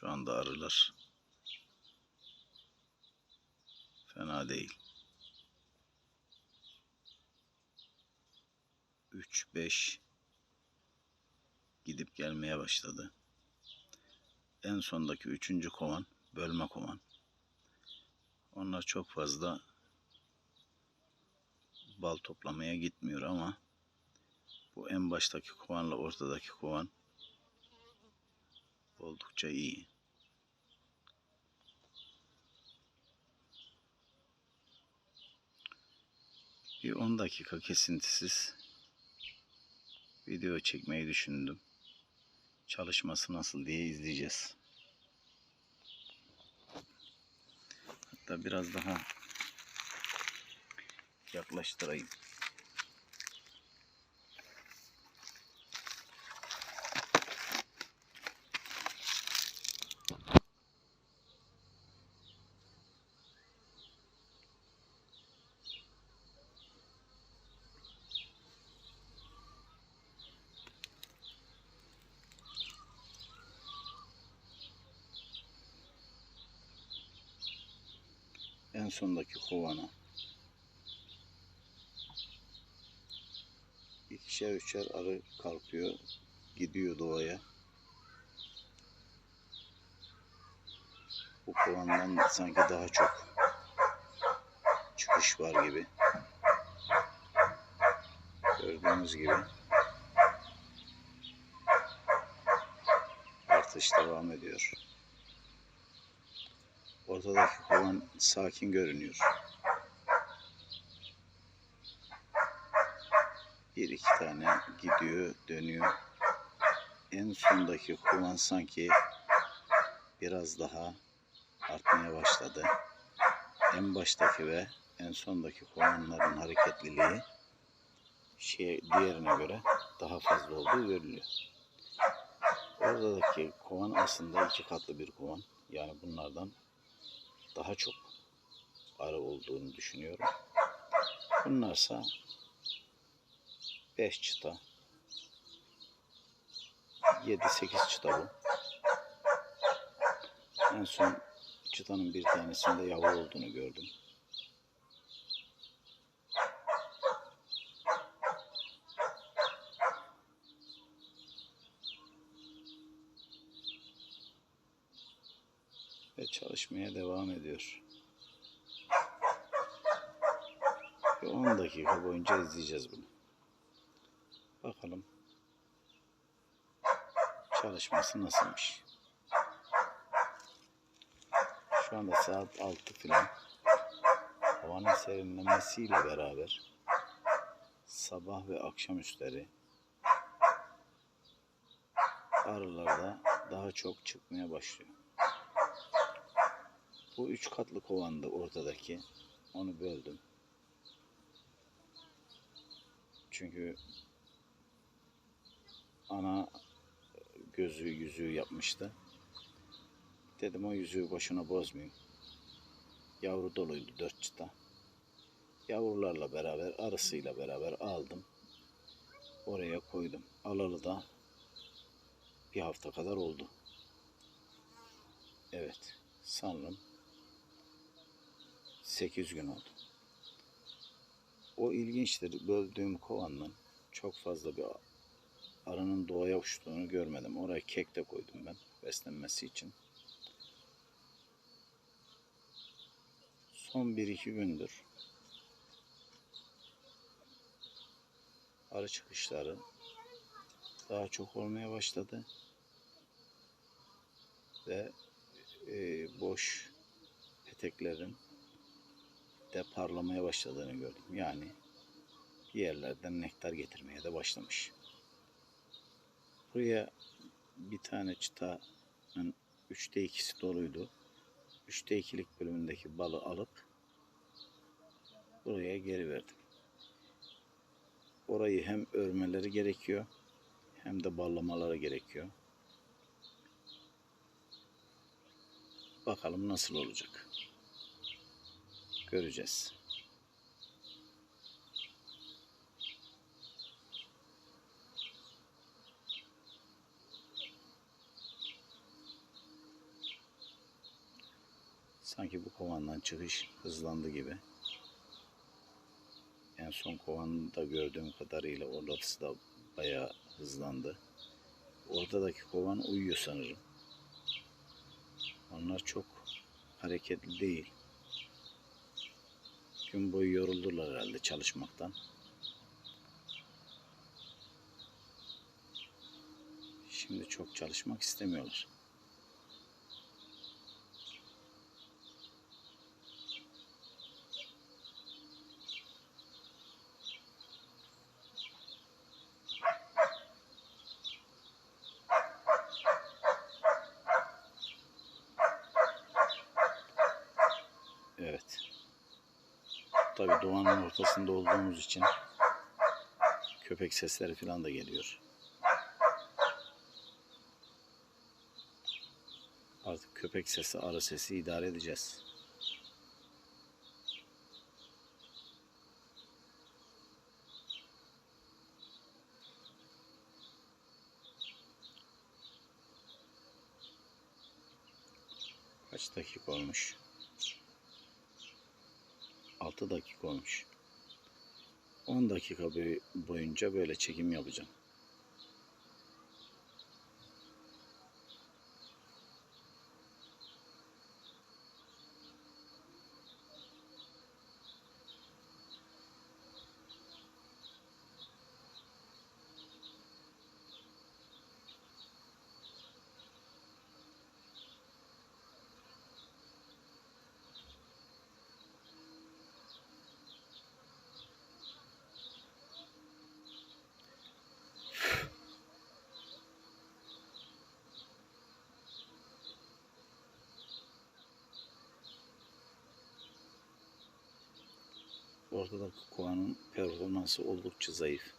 Şu anda arılar fena değil. 3 5 gidip gelmeye başladı. En sondaki üçüncü kovan bölme kovan. Onlar çok fazla bal toplamaya gitmiyor ama bu en baştaki kovanla ortadaki kovan oldukça iyi. Bir 10 dakika kesintisiz video çekmeyi düşündüm. Çalışması nasıl diye izleyeceğiz. Hatta biraz daha yaklaştırayım. En sondaki kovana ikişer üçer arı kalkıyor gidiyor doğaya. Bu kovandan sanki daha çok çıkış var gibi. Gördüğünüz gibi artış devam ediyor. Ortadaki kovan sakin görünüyor. Bir iki tane gidiyor, dönüyor. En sondaki kovan sanki biraz daha artmaya başladı. En baştaki ve en sondaki kovanların hareketliliği şey, diğerine göre daha fazla olduğu görülüyor. Oradaki kovan aslında iki katlı bir kovan. Yani bunlardan daha çok arı olduğunu düşünüyorum. Bunlarsa 5 çıta 7-8 çıta bu. En son çıtanın bir tanesinde yavru olduğunu gördüm. Ve çalışmaya devam ediyor. Bir 10 dakika boyunca izleyeceğiz bunu. Bakalım çalışması nasılmış. Şu anda saat 6 filan. Havanın serinlemesiyle beraber sabah ve akşam üstleri arılarda daha çok çıkmaya başlıyor. Bu üç katlı kovandı ortadaki. Onu böldüm. Çünkü ana gözü yüzüğü yapmıştı. Dedim o yüzüğü boşuna bozmayayım. Yavru doluydu dört çıta. Yavrularla beraber arısıyla beraber aldım. Oraya koydum. Alalı da bir hafta kadar oldu. Evet sanırım 8 gün oldu. O ilginçtir. Böldüğüm kovandan çok fazla bir arının doğaya uçtuğunu görmedim. Oraya kek de koydum ben beslenmesi için. Son 1-2 gündür arı çıkışları daha çok olmaya başladı. Ve e, boş peteklerin de parlamaya başladığını gördüm. Yani bir yerlerden nektar getirmeye de başlamış. Buraya bir tane çıtanın üçte ikisi doluydu. Üçte ikilik bölümündeki balı alıp buraya geri verdim. Orayı hem örmeleri gerekiyor hem de ballamaları gerekiyor. Bakalım nasıl olacak. Göreceğiz. Sanki bu kovandan çıkış hızlandı gibi. En son kovanı da gördüğüm kadarıyla orası da bayağı hızlandı. Ortadaki kovan uyuyor sanırım. Onlar çok hareketli değil. Gün boyu yoruldular herhalde çalışmaktan. Şimdi çok çalışmak istemiyorlar. Evet. Tabii doğanın ortasında olduğumuz için köpek sesleri falan da geliyor. Artık köpek sesi, arı sesi idare edeceğiz. Kaç dakika olmuş? 6 dakika olmuş. 10 dakika boy- boyunca böyle çekim yapacağım. Ortadaki kovanın performansı oldukça zayıf.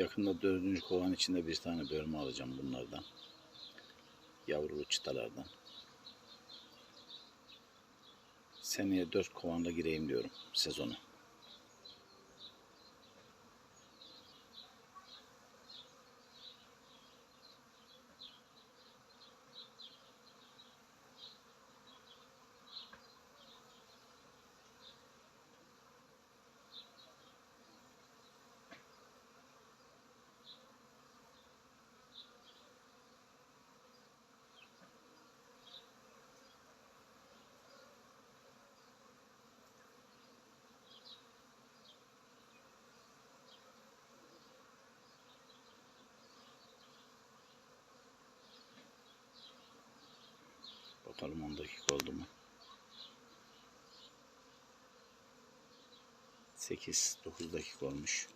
Yakında dördüncü kovan içinde bir tane bölme alacağım bunlardan. Yavrulu çıtalardan. Seneye dört kovanla gireyim diyorum sezonu. Bakalım 10 dakika oldu mu? 8-9 dakika olmuş.